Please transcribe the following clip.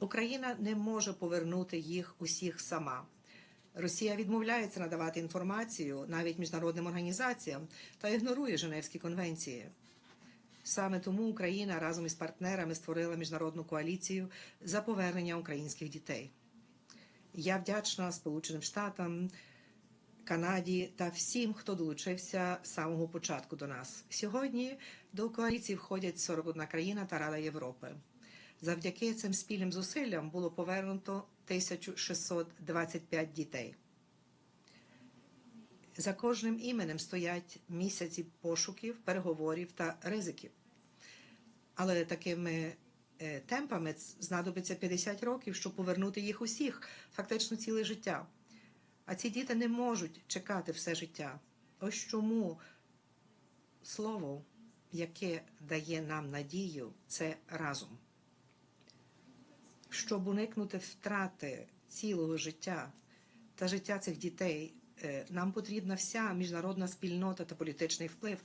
Україна не може повернути їх усіх сама. Росія відмовляється надавати інформацію навіть міжнародним організаціям та ігнорує Женевські конвенції. Саме тому Україна разом із партнерами створила міжнародну коаліцію за повернення українських дітей. Я вдячна Сполученим Штатам, Канаді та всім, хто долучився з самого початку до нас. Сьогодні до коаліції входять 41 країна та Рада Європи. Завдяки цим спільним зусиллям було повернуто 1625 дітей. За кожним іменем стоять місяці пошуків, переговорів та ризиків. Але такими е, темпами знадобиться 50 років, щоб повернути їх усіх, фактично ціле життя. А ці діти не можуть чекати все життя. Ось чому слово, яке дає нам надію, це разом. Щоб уникнути втрати цілого життя та життя цих дітей, е, нам потрібна вся міжнародна спільнота та політичний вплив.